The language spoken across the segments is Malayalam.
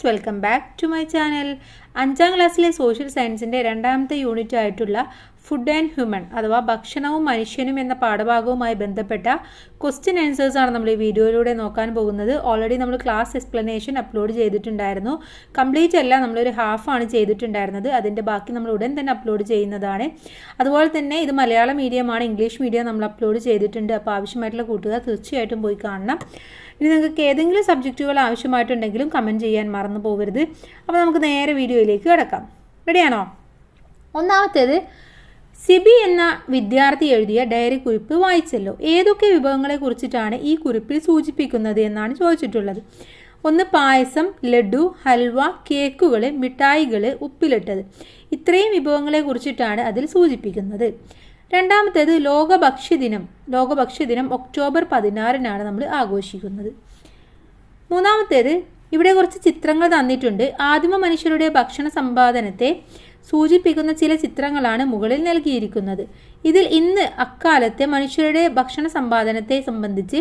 Friends welcome back to my channel അഞ്ചാം ക്ലാസ്സിലെ സോഷ്യൽ സയൻസിന്റെ രണ്ടാമത്തെ യൂണിറ്റ് ആയിട്ടുള്ള ഫുഡ് ആൻഡ് ഹ്യൂമൻ അഥവാ ഭക്ഷണവും മനുഷ്യനും എന്ന പാഠഭാഗവുമായി ബന്ധപ്പെട്ട ക്വസ്റ്റ്യൻ ആൻസേഴ്സ് ആണ് നമ്മൾ ഈ വീഡിയോയിലൂടെ നോക്കാൻ പോകുന്നത്. ഓൾറെഡി നമ്മൾ ക്ലാസ് എക്സ്പ്ലനേഷൻ അപ്ലോഡ് ചെയ്തിട്ടുണ്ടായിരുന്നു. കംപ്ലീറ്റ് അല്ല നമ്മളൊരു ഹാഫാണ് ചെയ്തിട്ടുണ്ടായിരുന്നത്. അതിന്റെ ബാക്കി നമ്മൾ ഉടൻ തന്നെ അപ്ലോഡ് ചെയ്യുന്നതാണ്. അതുപോലെ തന്നെ ഇത് മലയാളം മീഡിയമാണ് ഇംഗ്ലീഷ് മീഡിയം നമ്മൾ അപ്ലോഡ് ചെയ്തിട്ടുണ്ട്. അപ്പോൾ ആവശ്യമായിട്ടുള്ള കൂട്ടുകാർ തീർച്ചയായിട്ടും പോയി കാണണം. ഇനി നിങ്ങൾക്ക് ഏതെങ്കിലും സബ്ജക്റ്റുകൾ ആവശ്യമായിട്ടുണ്ടെങ്കിലും കമന്റ് ചെയ്യാൻ മറന്നു പോകരുത്. അപ്പോൾ നമുക്ക് നേരെ വീഡിയോയിലേക്ക് കിടക്കാം. റെഡിയാണോ ഒന്നാമത്തേത് സിബി എന്ന വിദ്യാർത്ഥി എഴുതിയ ഡയറി കുറിപ്പ് വായിച്ചല്ലോ. ഏതൊക്കെ വിഭവങ്ങളെ കുറിച്ചിട്ടാണ് ഈ കുറിപ്പിൽ സൂചിപ്പിക്കുന്നത് എന്നാണ് ചോദിച്ചിട്ടുള്ളത്. ഒന്ന് പായസം ലഡു ഹൽവ കേക്കുകൾ മിഠായികൾ ഉപ്പിലിട്ടത്. ഇത്രയും വിഭവങ്ങളെ കുറിച്ചിട്ടാണ് അതിൽ സൂചിപ്പിക്കുന്നത്. രണ്ടാമത്തേത് ലോക ഭക്ഷ്യദിനം ലോക ഭക്ഷ്യദിനം ഒക്ടോബർ പതിനാറിനാണ് നമ്മൾ ആഘോഷിക്കുന്നത്. മൂന്നാമത്തേത് ഇവിടെ കുറച്ച് ചിത്രങ്ങൾ തന്നിട്ടുണ്ട്. ആദിമ മനുഷ്യരുടെ ഭക്ഷണ സമ്പാദനത്തെ സൂചിപ്പിക്കുന്ന ചില ചിത്രങ്ങളാണ് മുകളിൽ നൽകിയിരിക്കുന്നത്. ഇതിൽ ഇന്ന് അക്കാലത്തെ മനുഷ്യരുടെ ഭക്ഷണ സമ്പാദനത്തെ സംബന്ധിച്ച്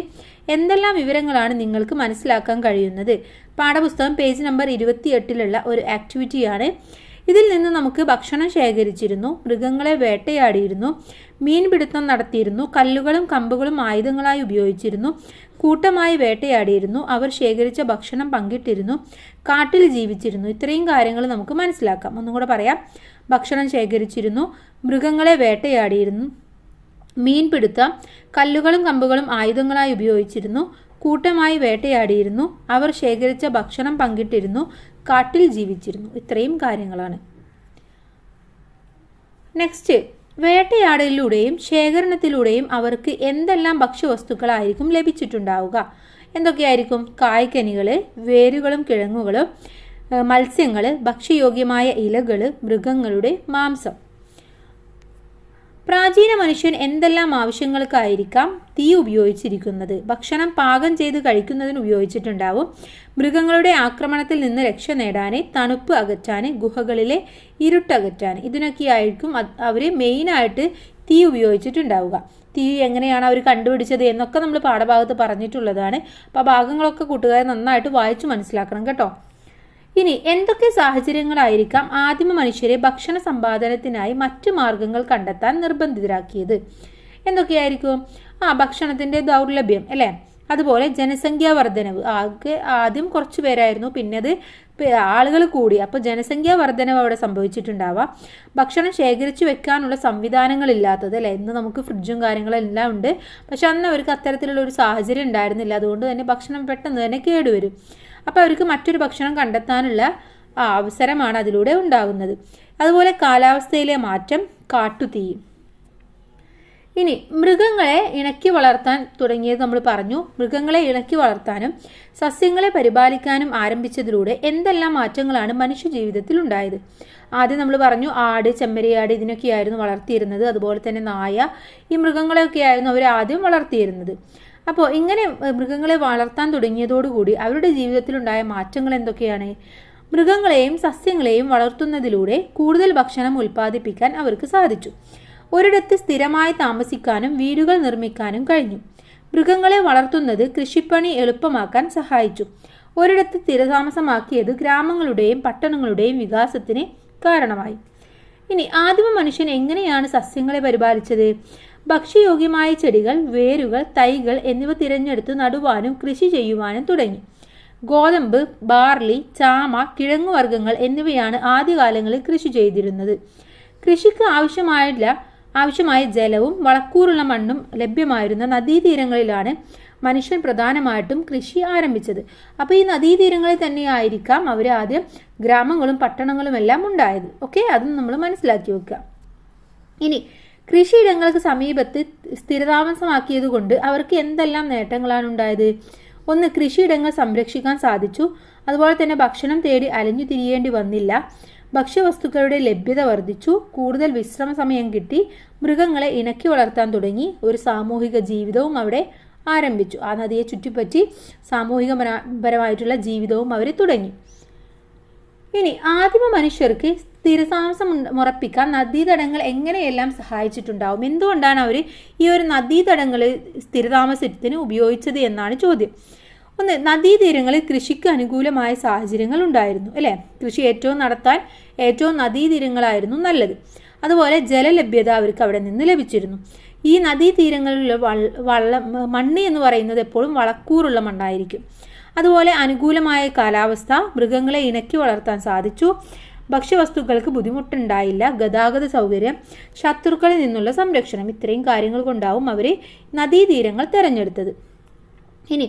എന്തെല്ലാം വിവരങ്ങളാണ് നിങ്ങൾക്ക് മനസ്സിലാക്കാൻ കഴിയുന്നത്? പാഠപുസ്തകം പേജ് നമ്പർ ഇരുപത്തിയെട്ടിലുള്ള ഒരു ആക്ടിവിറ്റിയാണ് ഇതിൽ നിന്ന് നമുക്ക് ഭക്ഷണം ശേഖരിച്ചിരുന്നു മൃഗങ്ങളെ വേട്ടയാടിയിരുന്നു മീൻപിടുത്തം നടത്തിയിരുന്നു കല്ലുകളും കമ്പുകളും ആയുധങ്ങളായി ഉപയോഗിച്ചിരുന്നു കൂട്ടമായി വേട്ടയാടിയിരുന്നു അവർ ശേഖരിച്ച ഭക്ഷണം പങ്കിട്ടിരുന്നു കാട്ടിൽ ജീവിച്ചിരുന്നു. ഇത്രയും കാര്യങ്ങൾ നമുക്ക് മനസ്സിലാക്കാം. ഒന്നും കൂടെ പറയാം. ഭക്ഷണം ശേഖരിച്ചിരുന്നു മൃഗങ്ങളെ വേട്ടയാടിയിരുന്നു മീൻപിടുത്തം കല്ലുകളും കമ്പുകളും ആയുധങ്ങളായി ഉപയോഗിച്ചിരുന്നു കൂട്ടമായി വേട്ടയാടിയിരുന്നു അവർ ശേഖരിച്ച ഭക്ഷണം പങ്കിട്ടിരുന്നു കാട്ടിൽ ജീവിച്ചിരുന്നു. ഇത്രയും കാര്യങ്ങളാണ്. നെക്സ്റ്റ് വേട്ടയാടലിലൂടെയും ശേഖരണത്തിലൂടെയും അവർക്ക് എന്തെല്ലാം ഭക്ഷ്യവസ്തുക്കളായിരിക്കും ലഭിച്ചിട്ടുണ്ടാവുക? എന്തൊക്കെയായിരിക്കും? കായ്ക്കനികൾ വേരുകളും കിഴങ്ങുകളും മത്സ്യങ്ങൾ ഭക്ഷ്യയോഗ്യമായ ഇലകൾ മൃഗങ്ങളുടെ മാംസം. പ്രാചീന മനുഷ്യൻ എന്തെല്ലാം ആവശ്യങ്ങൾക്കായിരിക്കാം തീ ഉപയോഗിച്ചിരിക്കുന്നത്? ഭക്ഷണം പാകം ചെയ്ത് കഴിക്കുന്നതിന് ഉപയോഗിച്ചിട്ടുണ്ടാവും. മൃഗങ്ങളുടെ ആക്രമണത്തിൽ നിന്ന് രക്ഷ നേടാൻ തണുപ്പ് അകറ്റാൻ ഗുഹകളിലെ ഇരുട്ടകറ്റാൻ ഇതിനൊക്കെയായിരിക്കും അവർ മെയിനായിട്ട് തീ ഉപയോഗിച്ചിട്ടുണ്ടാവുക. തീ എങ്ങനെയാണ് അവർ കണ്ടുപിടിച്ചത് എന്നൊക്കെ നമ്മൾ പാഠഭാഗത്ത് പറഞ്ഞിട്ടുള്ളതാണ്. അപ്പോൾ ഭാഗങ്ങളൊക്കെ കൂട്ടുകാരെ നന്നായിട്ട് വായിച്ചു മനസ്സിലാക്കണം കേട്ടോ. ഇനി എന്തൊക്കെ സാഹചര്യങ്ങളായിരിക്കാം ആദിമ മനുഷ്യരെ ഭക്ഷണ സമ്പാദനത്തിനായി മറ്റു മാർഗങ്ങൾ കണ്ടെത്താൻ നിർബന്ധിതരാക്കിയത്? എന്തൊക്കെയായിരിക്കും? ആ ഭക്ഷണത്തിന്റെ ദൗർലഭ്യം അല്ലേ? അതുപോലെ ജനസംഖ്യാ വർധനവ്. ആകെ ആദ്യം കുറച്ച് പേരായിരുന്നു പിന്നെ അത് ആളുകൾ കൂടി. അപ്പോൾ ജനസംഖ്യാ വർധനവ് അവിടെ സംഭവിച്ചിട്ടുണ്ടാവാം. ഭക്ഷണം ശേഖരിച്ചു വെക്കാനുള്ള സംവിധാനങ്ങളില്ലാത്തത് അല്ലേ? ഇന്ന് നമുക്ക് ഫ്രിഡ്ജും കാര്യങ്ങളെല്ലാം ഉണ്ട്. പക്ഷെ അന്ന് അവർക്ക് അത്തരത്തിലുള്ള ഒരു സാഹചര്യം ഉണ്ടായിരുന്നില്ല. അതുകൊണ്ട് തന്നെ ഭക്ഷണം പെട്ടെന്ന് തന്നെ കേടുവരും. അപ്പോൾ അവർക്ക് മറ്റൊരു ഭക്ഷണം കണ്ടെത്താനുള്ള അവസരമാണ് അതിലൂടെ ഉണ്ടാകുന്നത്. അതുപോലെ കാലാവസ്ഥയിലെ മാറ്റം കാട്ടുതീ ഇനി മൃഗങ്ങളെ ഇണക്കി വളർത്താൻ തുടങ്ങിയത് നമ്മൾ പറഞ്ഞു. മൃഗങ്ങളെ ഇണക്കി വളർത്താനും സസ്യങ്ങളെ പരിപാലിക്കാനും ആരംഭിച്ചതിലൂടെ എന്തെല്ലാം മാറ്റങ്ങളാണ് മനുഷ്യ ജീവിതത്തിൽ ഉണ്ടായത്? ആദ്യം നമ്മൾ പറഞ്ഞു ആട് ചെമ്മരിയാട് ഇതിനൊക്കെയായിരുന്നു വളർത്തിയിരുന്നത്. അതുപോലെ തന്നെ നായ ഈ മൃഗങ്ങളെയൊക്കെയായിരുന്നു അവർ ആദ്യം വളർത്തിയിരുന്നത്. അപ്പോൾ ഇങ്ങനെ മൃഗങ്ങളെ വളർത്താൻ തുടങ്ങിയതോടുകൂടി അവരുടെ ജീവിതത്തിലുണ്ടായ മാറ്റങ്ങൾ എന്തൊക്കെയാണ്? മൃഗങ്ങളെയും സസ്യങ്ങളെയും വളർത്തുന്നതിലൂടെ കൂടുതൽ ഭക്ഷണം ഉൽപ്പാദിപ്പിക്കാൻ അവർക്ക് സാധിച്ചു. ഒരിടത്ത് സ്ഥിരമായി താമസിക്കാനും വീടുകൾ നിർമ്മിക്കാനും കഴിഞ്ഞു. മൃഗങ്ങളെ വളർത്തുന്നത് കൃഷിപ്പണി എളുപ്പമാക്കാൻ സഹായിച്ചു. ഒരിടത്ത് സ്ഥിരതാമസമാക്കിയത് ഗ്രാമങ്ങളുടെയും പട്ടണങ്ങളുടെയും വികാസത്തിന് കാരണമായി. ഇനി ആദിമ മനുഷ്യൻ എങ്ങനെയാണ് സസ്യങ്ങളെ പരിപാലിച്ചത്? ഭക്ഷ്യയോഗ്യമായ ചെടികൾ വേരുകൾ തൈകൾ എന്നിവ തിരഞ്ഞെടുത്ത് നടുവാനും കൃഷി ചെയ്യുവാനും തുടങ്ങി. ഗോതമ്പ് ബാർലി ചാമ കിഴങ്ങുവർഗങ്ങൾ എന്നിവയാണ് ആദ്യകാലങ്ങളിൽ കൃഷി ചെയ്തിരുന്നത്. കൃഷിക്ക് ആവശ്യമായില്ല ആവശ്യമായ ജലവും വളക്കൂറുള്ള മണ്ണും ലഭ്യമായിരുന്ന നദീതീരങ്ങളിലാണ് മനുഷ്യൻ പ്രധാനമായിട്ടും കൃഷി ആരംഭിച്ചത്. അപ്പോൾ ഈ നദീതീരങ്ങളിൽ തന്നെയായിരിക്കാം അവർ ആദ്യം ഗ്രാമങ്ങളും പട്ടണങ്ങളും എല്ലാം ഉണ്ടായത്. ഓക്കെ? അതും നമ്മൾ മനസ്സിലാക്കി വെക്കുക. ഇനി കൃഷിയിടങ്ങൾക്ക് സമീപത്ത് സ്ഥിരതാമസമാക്കിയതുകൊണ്ട് അവർക്ക് എന്തെല്ലാം നേട്ടങ്ങളാണ് ഉണ്ടായത്? ഒന്ന് കൃഷിയിടങ്ങൾ സംരക്ഷിക്കാൻ സാധിച്ചു. അതുപോലെ തന്നെ ഭക്ഷണം തേടി അലഞ്ഞു തിരിയേണ്ടി വന്നില്ല. ഭക്ഷ്യവസ്തുക്കളുടെ ലഭ്യത വർദ്ധിച്ചു. കൂടുതൽ വിശ്രമ സമയം കിട്ടി. മൃഗങ്ങളെ ഇണക്കി വളർത്താൻ തുടങ്ങി. ഒരു സാമൂഹിക ജീവിതവും അവിടെ ആരംഭിച്ചു. ആ നദിയെ ചുറ്റിപ്പറ്റി സാമൂഹികപരമായിട്ടുള്ള ജീവിതവും അവർ തുടങ്ങി. ഇനി ആദിമ മനുഷ്യർക്ക് സ്ഥിരതാമസം ഉറപ്പിക്കാൻ നദീതടങ്ങൾ എങ്ങനെയെല്ലാം സഹായിച്ചിട്ടുണ്ടാവും? എന്തുകൊണ്ടാണ് അവർ ഈ ഒരു നദീതടങ്ങൾ സ്ഥിരതാമസത്തിന് ഉപയോഗിച്ചത് എന്നാണ് ചോദ്യം. ഒന്ന് നദീതീരങ്ങളിൽ കൃഷിക്ക് അനുകൂലമായ സാഹചര്യങ്ങൾ ഉണ്ടായിരുന്നു അല്ലേ? കൃഷി ഏറ്റവും നടത്താൻ ഏറ്റവും നദീതീരങ്ങളായിരുന്നു നല്ലത്. അതുപോലെ ജലലഭ്യത അവർക്ക് അവിടെ നിന്ന് ലഭിച്ചിരുന്നു. ഈ നദീതീരങ്ങളിലുള്ള വള്ള മണ്ണ് എന്ന് പറയുന്നത് എപ്പോഴും വളക്കൂറുള്ള മണ്ണായിരിക്കും. അതുപോലെ അനുകൂലമായ കാലാവസ്ഥ മൃഗങ്ങളെ ഇണക്കി വളർത്താൻ സാധിച്ചു. ഭക്ഷ്യവസ്തുക്കൾക്ക് ബുദ്ധിമുട്ടുണ്ടായില്ല. ഗതാഗത സൗകര്യം ശത്രുക്കളിൽ നിന്നുള്ള സംരക്ഷണം ഇത്രയും കാര്യങ്ങൾ കൊണ്ടാവും അവർ നദീതീരങ്ങൾ തിരഞ്ഞെടുത്തത്. ഇനി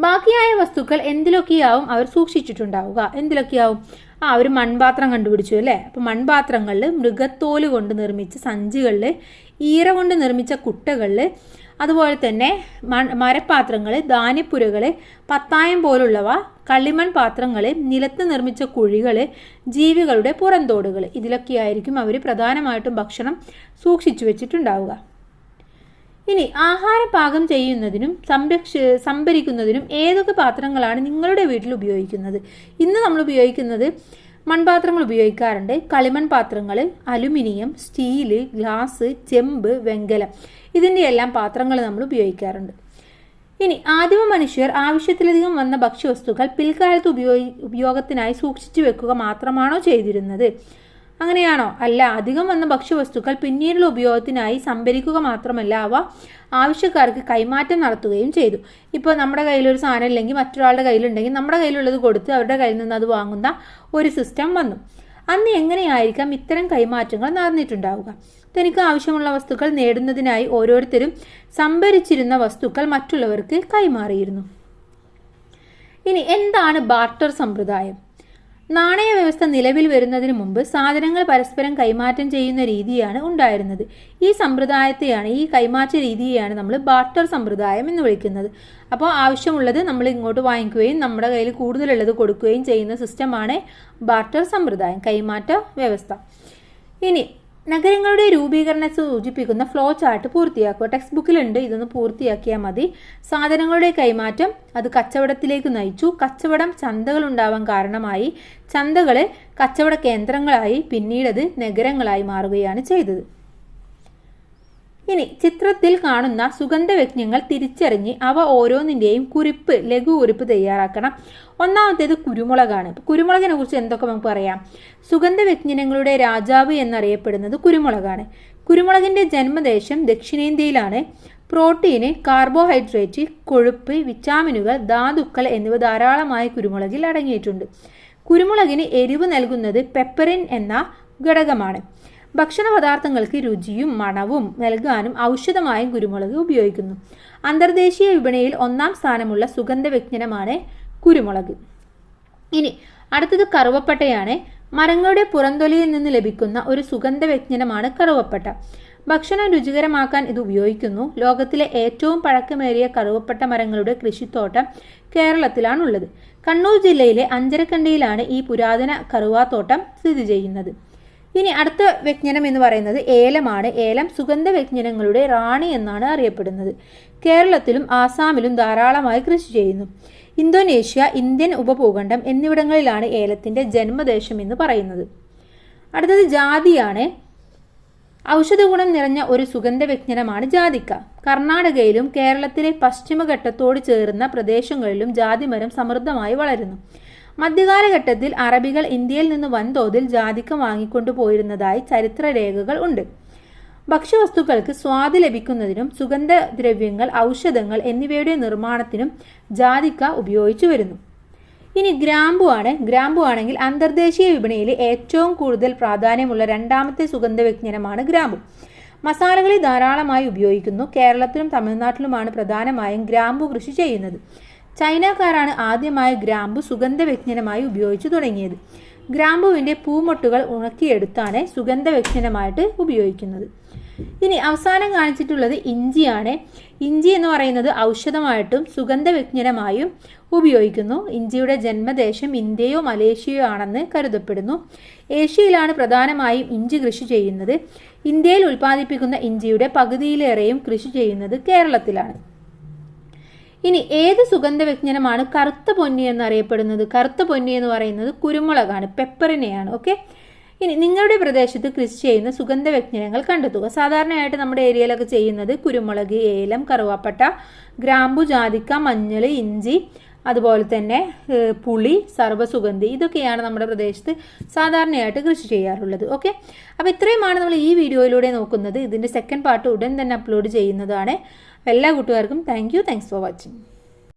ബാക്കിയായ വസ്തുക്കൾ എന്തിലൊക്കെയാവും അവർ സൂക്ഷിച്ചിട്ടുണ്ടാവുക? എന്തിലൊക്കെയാവും? ആ ഒരു മൺപാത്രം കണ്ടുപിടിച്ചു അല്ലേ? അപ്പോൾ മൺപാത്രങ്ങളിൽ മൃഗത്തോൽ കൊണ്ട് നിർമ്മിച്ച സഞ്ചികളിൽ ഈറ കൊണ്ട് നിർമ്മിച്ച കുട്ടകളിൽ അതുപോലെ തന്നെ മരപാത്രങ്ങൾ ധാന്യപ്പുരകൾ പത്തായം പോലുള്ളവ കളിമൺ പാത്രങ്ങൾ നിലത്ത് നിർമ്മിച്ച കുഴികൾ ജീവികളുടെ പുറന്തോടുകൾ ഇതിലൊക്കെയായിരിക്കും അവർ പ്രധാനമായിട്ടും ഭക്ഷണം സൂക്ഷിച്ചു വെച്ചിട്ടുണ്ടാവുക. ഇനി ആഹാരം പാകം ചെയ്യുന്നതിനും സംരക്ഷ സംഭരിക്കുന്നതിനും ഏതൊക്കെ പാത്രങ്ങളാണ് നിങ്ങളുടെ വീട്ടിൽ ഉപയോഗിക്കുന്നത്? ഇന്ന് നമ്മൾ ഉപയോഗിക്കുന്നത് മൺപാത്രങ്ങൾ ഉപയോഗിക്കാറുണ്ട്. കളിമൺ പാത്രങ്ങൾ അലുമിനിയം സ്റ്റീൽ ഗ്ലാസ് ചെമ്പ് വെങ്കലം. ഇതിന്റെ എല്ലാം പാത്രങ്ങൾ നമ്മൾ ഉപയോഗിക്കാറുണ്ട്. ഇനി ആദിമ മനുഷ്യർ ആവശ്യത്തിലധികം വന്ന ഭക്ഷ്യവസ്തുക്കൾ പിൽക്കാലത്ത് ഉപയോഗി ഉപയോഗത്തിനായി സൂക്ഷിച്ചു വെക്കുക മാത്രമാണോ ചെയ്തിരുന്നത്? അങ്ങനെയാണോ? അല്ല അധികം വന്ന ഭക്ഷ്യവസ്തുക്കൾ പിന്നീടുള്ള ഉപയോഗത്തിനായി സംഭരിക്കുക മാത്രമല്ല അവ ആവശ്യക്കാർക്ക് കൈമാറ്റം നടത്തുകയും ചെയ്തു. ഇപ്പോൾ നമ്മുടെ കയ്യിലൊരു സാധനം ഇല്ലെങ്കിൽ മറ്റൊരാളുടെ കയ്യിലുണ്ടെങ്കിൽ നമ്മുടെ കയ്യിലുള്ളത് കൊടുത്ത് അവരുടെ കയ്യിൽ നിന്ന് അത് വാങ്ങുന്ന ഒരു സിസ്റ്റം വന്നു. അന്ന് എങ്ങനെയായിരിക്കാം ഇത്തരം കൈമാറ്റങ്ങൾ നടന്നിട്ടുണ്ടാവുക? തനിക്ക് ആവശ്യമുള്ള വസ്തുക്കൾ നേടുന്നതിനായി ഓരോരുത്തരും സംഭരിച്ചിരുന്ന വസ്തുക്കൾ മറ്റുള്ളവർക്ക് കൈമാറിയിരുന്നു. ഇനി എന്താണ് ബാർട്ടർ സമ്പ്രദായം? നാണയ വ്യവസ്ഥ നിലവിൽ വരുന്നതിന് മുമ്പ് സാധനങ്ങൾ പരസ്പരം കൈമാറ്റം ചെയ്യുന്ന രീതിയാണ് ഉണ്ടായിരുന്നത്. ഈ സമ്പ്രദായത്തെയാണ് ഈ കൈമാറ്റ രീതിയെയാണ് നമ്മൾ ബാർട്ടർ സമ്പ്രദായം എന്ന് വിളിക്കുന്നത്. അപ്പോൾ ആവശ്യമുള്ളത് നമ്മൾ ഇങ്ങോട്ട് വാങ്ങിക്കുകയും നമ്മുടെ കയ്യിൽ കൂടുതലുള്ളത് കൊടുക്കുകയും ചെയ്യുന്ന സിസ്റ്റമാണ് ബാർട്ടർ സമ്പ്രദായം കൈമാറ്റ വ്യവസ്ഥ. ഇനി നഗരങ്ങളുടെ രൂപീകരണത്തെ സൂചിപ്പിക്കുന്ന ഫ്ലോ ചാർട്ട് പൂർത്തിയാക്കുക. ടെക്സ്റ്റ് ബുക്കിലുണ്ട് ഇതൊന്ന് പൂർത്തിയാക്കിയാൽ മതി. സാധനങ്ങളുടെ കൈമാറ്റം അത് കച്ചവടത്തിലേക്ക് നയിച്ചു. കച്ചവടം ചന്തകൾ ഉണ്ടാവാൻ കാരണമായി. ചന്തകൾ കച്ചവട കേന്ദ്രങ്ങളായി പിന്നീടത് നഗരങ്ങളായി മാറുകയാണ് ചെയ്തത്. ഇനി ചിത്രത്തിൽ കാണുന്ന സുഗന്ധവ്യജ്ഞങ്ങൾ തിരിച്ചറിഞ്ഞ് അവ ഓരോന്നിന്റെയും കുറിപ്പ് ലഘു കുറിപ്പ് തയ്യാറാക്കണം. ഒന്നാമത്തേത് കുരുമുളകാണ്. കുരുമുളകിനെ കുറിച്ച് എന്തൊക്കെ നമുക്ക് പറയാം? സുഗന്ധവ്യജ്ഞനങ്ങളുടെ രാജാവ് എന്നറിയപ്പെടുന്നത് കുരുമുളകാണ്. കുരുമുളകിന്റെ ജന്മദേശം ദക്ഷിണേന്ത്യയിലാണ്. പ്രോട്ടീന് കാർബോഹൈഡ്രേറ്റ് കൊഴുപ്പ് വിറ്റാമിനുകൾ ധാതുക്കൾ എന്നിവ ധാരാളമായി കുരുമുളകിൽ അടങ്ങിയിട്ടുണ്ട്. കുരുമുളകിന് എരിവ് നൽകുന്നത് പെപ്പറിൻ എന്ന ഘടകമാണ്. ഭക്ഷണ പദാർത്ഥങ്ങൾക്ക് രുചിയും മണവും നൽകാനും ഔഷധമായും കുരുമുളക് ഉപയോഗിക്കുന്നു. അന്തർദേശീയ വിപണിയിൽ ഒന്നാം സ്ഥാനമുള്ള സുഗന്ധവ്യഞ്ജനമാണ് കുരുമുളക്. ഇനി അടുത്തത് കറുവപ്പട്ടയാണ്. മരങ്ങളുടെ പുറന്തൊലിയിൽ നിന്ന് ലഭിക്കുന്ന ഒരു സുഗന്ധവ്യഞ്ജനമാണ് കറുവപ്പട്ട. ഭക്ഷണം രുചികരമാക്കാൻ ഇത് ഉപയോഗിക്കുന്നു. ലോകത്തിലെ ഏറ്റവും പഴക്കമേറിയ കറുവപ്പട്ട മരങ്ങളുടെ കൃഷിത്തോട്ടം കേരളത്തിലാണുള്ളത്. കണ്ണൂർ ജില്ലയിലെ അഞ്ചരക്കണ്ടിയിലാണ് ഈ പുരാതന കറുവാത്തോട്ടം സ്ഥിതി ചെയ്യുന്നത്. ഇനി അടുത്ത വ്യജ്ഞനം എന്ന് പറയുന്നത് ഏലമാണ്. ഏലം സുഗന്ധ വ്യജ്ഞനങ്ങളുടെ റാണി എന്നാണ് അറിയപ്പെടുന്നത്. കേരളത്തിലും ആസാമിലും ധാരാളമായി കൃഷി ചെയ്യുന്നു. ഇന്തോനേഷ്യ ഇന്ത്യൻ ഉപഭൂഖണ്ഡം എന്നിവിടങ്ങളിലാണ് ഏലത്തിന്റെ ജന്മദേശം എന്ന് പറയുന്നത്. അടുത്തത് ജാതിയാണ്. ഔഷധഗുണം നിറഞ്ഞ ഒരു സുഗന്ധ സുഗന്ധവ്യഞ്ജനമാണ് ജാതിക്ക. കർണാടകയിലും കേരളത്തിലെ പശ്ചിമഘട്ടത്തോട് ചേർന്ന പ്രദേശങ്ങളിലും ജാതിമരം സമൃദ്ധമായി വളരുന്നു. മധ്യകാലഘട്ടത്തിൽ അറബികൾ ഇന്ത്യയിൽ നിന്ന് വൻതോതിൽ ജാതിക്ക വാങ്ങിക്കൊണ്ടുപോയിരുന്നതായി ചരിത്രരേഖകൾ ഉണ്ട്. ഭക്ഷ്യവസ്തുക്കൾക്ക് സ്വാദ് ലഭിക്കുന്നതിനും സുഗന്ധദ്രവ്യങ്ങൾ ഔഷധങ്ങൾ എന്നിവയുടെ നിർമ്മാണത്തിനും ജാതിക്ക ഉപയോഗിച്ചു വരുന്നു. ഇനി ഗ്രാമ്പു ആണ്. ഗ്രാമ്പു ആണെങ്കിൽ അന്തർദേശീയ വിപണിയിൽ ഏറ്റവും കൂടുതൽ പ്രാധാന്യമുള്ള രണ്ടാമത്തെ സുഗന്ധവ്യജ്ഞനമാണ് ഗ്രാമ്പു. മസാലകളിൽ ധാരാളമായി ഉപയോഗിക്കുന്നു. കേരളത്തിലും തമിഴ്നാട്ടിലുമാണ് പ്രധാനമായും ഗ്രാമ്പു കൃഷി ചെയ്യുന്നത്. ചൈനക്കാരാണ് ആദ്യമായി ഗ്രാമ്പു സുഗന്ധവ്യഞ്ജനമായി ഉപയോഗിച്ചു തുടങ്ങിയത്. ഗ്രാമ്പുവിന്റെ പൂമൊട്ടുകൾ ഉണക്കിയെടുത്താണ് സുഗന്ധവ്യഞ്ജനമായിട്ട് ഉപയോഗിക്കുന്നത്. ഇനി അവസാനം കാണിച്ചിട്ടുള്ളത് ഇഞ്ചിയാണ്. ഇഞ്ചി എന്ന് പറയുന്നത് ഔഷധമായിട്ടും സുഗന്ധവ്യഞ്ജനമായും ഉപയോഗിക്കുന്നു. ഇഞ്ചിയുടെ ജന്മദേശം ഇന്ത്യയോ മലേഷ്യയോ ആണെന്ന് കരുതപ്പെടുന്നു. ഏഷ്യയിലാണ് പ്രധാനമായും ഇഞ്ചി കൃഷി ചെയ്യുന്നത്. ഇന്ത്യയിൽ ഉൽപ്പാദിപ്പിക്കുന്ന ഇഞ്ചിയുടെ പകുതിയിലേറെയും കൃഷി ചെയ്യുന്നത് കേരളത്തിലാണ്. ഇനി ഏത് സുഗന്ധവ്യഞ്ജനമാണ് കറുത്ത പൊന്നി എന്നറിയപ്പെടുന്നത്? കറുത്ത പൊന്നി എന്ന് പറയുന്നത് കുരുമുളകാണ് പെപ്പറിനെയാണ് ഓക്കെ ഇനി നിങ്ങളുടെ പ്രദേശത്ത് കൃഷി ചെയ്യുന്ന സുഗന്ധവ്യഞ്ജനങ്ങൾ കണ്ടെത്തുക. സാധാരണയായിട്ട് നമ്മുടെ ഏരിയയിലൊക്കെ ചെയ്യുന്നത് കുരുമുളക് ഏലം കറുവാപ്പട്ട ഗ്രാമ്പു ജാതിക്ക മഞ്ഞൾ ഇഞ്ചി അതുപോലെ തന്നെ പുളി സർവസുഗന്ധി ഇതൊക്കെയാണ് നമ്മുടെ പ്രദേശത്ത് സാധാരണയായിട്ട് കൃഷി ചെയ്യാറുള്ളത് ഓക്കെ അപ്പോൾ ഇത്രയുമാണ് നമ്മൾ ഈ വീഡിയോയിലൂടെ നോക്കുന്നത്. ഇതിന്റെ സെക്കൻഡ് പാർട്ട് ഉടൻ തന്നെ അപ്ലോഡ് ചെയ്യുന്നതാണ്. എല്ലാ കൂട്ടുകാർക്കും thank you thanks for watching